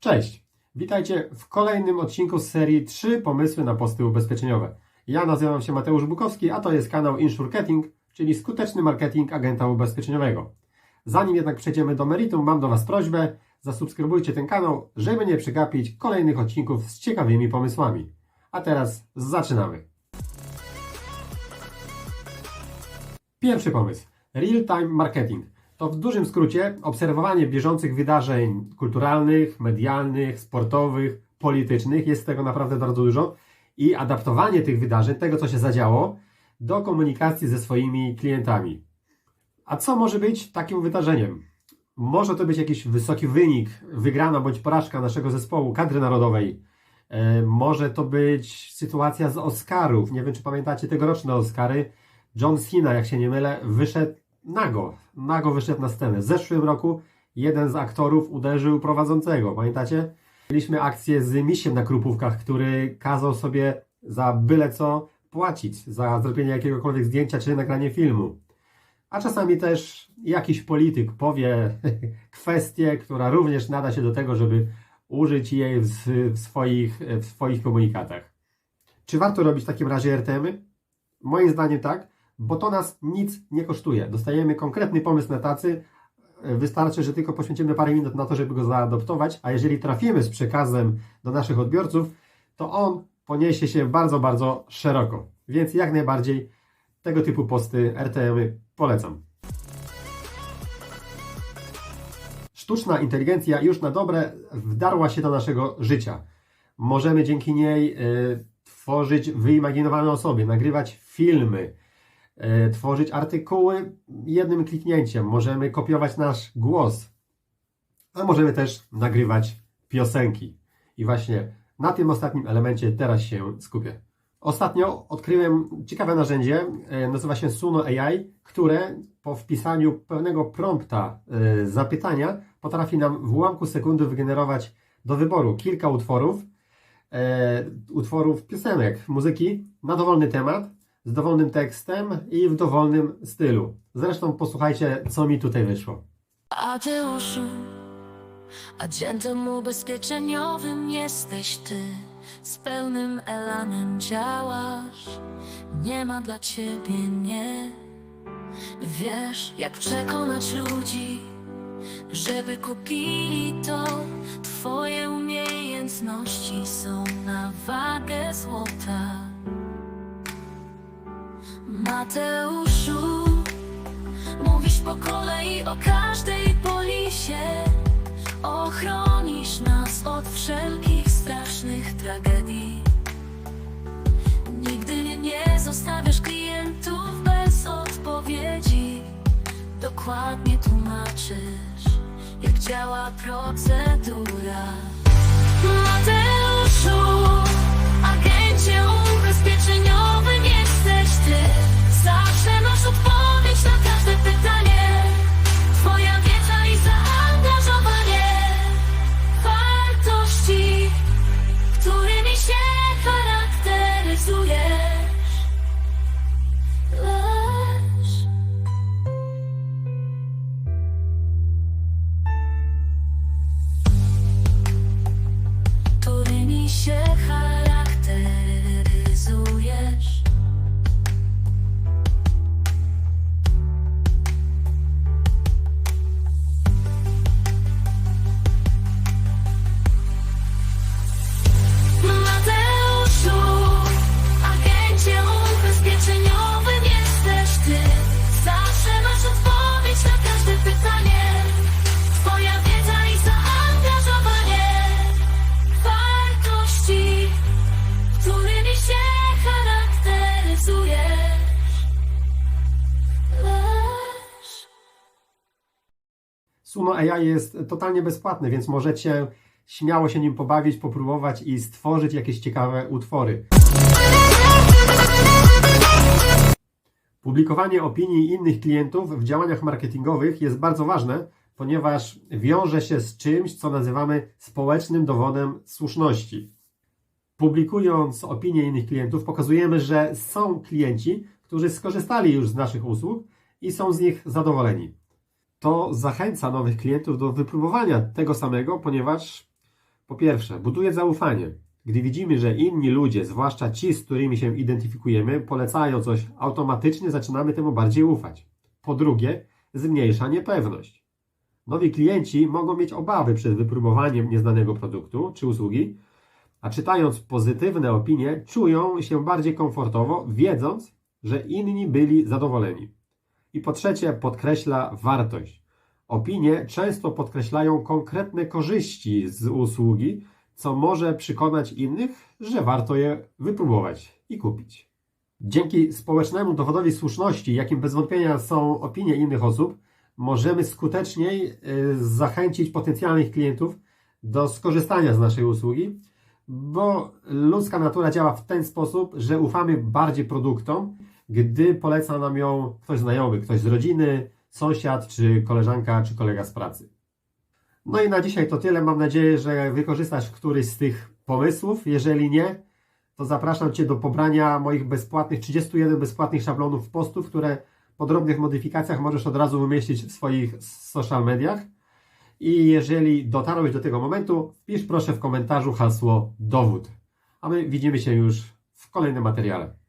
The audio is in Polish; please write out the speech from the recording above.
Cześć! Witajcie w kolejnym odcinku z serii 3 pomysły na posty ubezpieczeniowe. Ja nazywam się Mateusz Bukowski, a to jest kanał Insurketing, czyli skuteczny marketing agenta ubezpieczeniowego. Zanim jednak przejdziemy do meritum, mam do Was prośbę, zasubskrybujcie ten kanał, żeby nie przegapić kolejnych odcinków z ciekawymi pomysłami. A teraz zaczynamy. Pierwszy pomysł. Real-time marketing. To w dużym skrócie obserwowanie bieżących wydarzeń kulturalnych, medialnych, sportowych, politycznych. Jest tego naprawdę bardzo dużo. I adaptowanie tych wydarzeń, tego co się zadziało, do komunikacji ze swoimi klientami. A co może być takim wydarzeniem? Może to być jakiś wysoki wynik, wygrana bądź porażka naszego zespołu, kadry narodowej. E, Może to być sytuacja z Oscarów. Nie wiem, czy pamiętacie tegoroczne Oscary. John Cena, jak się nie mylę, wyszedł nago. Nago wyszedł na scenę. W zeszłym roku jeden z aktorów uderzył prowadzącego. Pamiętacie? Mieliśmy akcję z misiem na krupówkach, który kazał sobie za byle co płacić. Za zrobienie jakiegokolwiek zdjęcia czy nagranie filmu. A czasami też jakiś polityk powie kwestię, która również nada się do tego, żeby użyć jej w, swoich, w swoich komunikatach. Czy warto robić w takim razie RTM-y? Moim zdaniem tak, bo to nas nic nie kosztuje. Dostajemy konkretny pomysł na tacy, wystarczy, że tylko poświęcimy parę minut na to, żeby go zaadoptować, a jeżeli trafimy z przekazem do naszych odbiorców, to on poniesie się bardzo, bardzo szeroko. Więc jak najbardziej tego typu posty RTM-y polecam. Sztuczna inteligencja już na dobre wdarła się do naszego życia. Możemy dzięki niej y, tworzyć wyimaginowane osoby, nagrywać filmy, y, tworzyć artykuły jednym kliknięciem. Możemy kopiować nasz głos, a możemy też nagrywać piosenki. I właśnie na tym ostatnim elemencie teraz się skupię. Ostatnio odkryłem ciekawe narzędzie, e, nazywa się Suno AI, które po wpisaniu pewnego prompta e, zapytania potrafi nam w ułamku sekundy wygenerować do wyboru kilka utworów, e, utworów piosenek, muzyki na dowolny temat, z dowolnym tekstem i w dowolnym stylu. Zresztą posłuchajcie, co mi tutaj wyszło. Ateuszu, agentem ubezpieczeniowym jesteś ty. Z pełnym elanem działasz, nie ma dla ciebie nie. Wiesz, jak przekonać ludzi, żeby kupili to. Twoje umiejętności są na wagę złota. Mateuszu, Mówisz po kolei o każdej polisie Ochronisz nas od wszelkich strasznych tragedii. Nigdy nie, zostawiasz klientów bez odpowiedzi. Dokładnie tłumaczysz, jak działa procedura. Mateuszu, agencie ubezpieczeniowym charakteryzujesz Leż którymi się Suno AI jest totalnie bezpłatny, więc możecie śmiało się nim pobawić, popróbować i stworzyć jakieś ciekawe utwory. Publikowanie opinii innych klientów w działaniach marketingowych jest bardzo ważne, ponieważ wiąże się z czymś, co nazywamy społecznym dowodem słuszności. Publikując opinie innych klientów, pokazujemy, że są klienci, którzy skorzystali już z naszych usług i są z nich zadowoleni. To zachęca nowych klientów do wypróbowania tego samego, ponieważ Po pierwsze, buduje zaufanie. Gdy widzimy, że inni ludzie, zwłaszcza ci, z którymi się identyfikujemy, polecają coś, automatycznie zaczynamy temu bardziej ufać. Po drugie, zmniejsza niepewność. Nowi klienci mogą mieć obawy przed wypróbowaniem nieznanego produktu czy usługi, a czytając pozytywne opinie, czują się bardziej komfortowo, wiedząc, że inni byli zadowoleni. I po trzecie, podkreśla wartość. Opinie często podkreślają konkretne korzyści z usługi, co może przekonać innych, że warto je wypróbować i kupić. Dzięki społecznemu dowodowi słuszności, jakim bez wątpienia są opinie innych osób, możemy skuteczniej y, zachęcić potencjalnych klientów do skorzystania z naszej usługi, bo ludzka natura działa w ten sposób, że ufamy bardziej produktom, gdy poleca nam ją ktoś znajomy, ktoś z rodziny, sąsiad, czy koleżanka, czy kolega z pracy. No i na dzisiaj to tyle. Mam nadzieję, że wykorzystasz któryś z tych pomysłów. Jeżeli nie, to zapraszam Cię do pobrania moich bezpłatnych, 31 bezpłatnych szablonów postów, które po drobnych modyfikacjach możesz od razu umieścić w swoich social mediach. I jeżeli dotarłeś do tego momentu, wpisz proszę w komentarzu hasło dowód. A my widzimy się już w kolejnym materiale.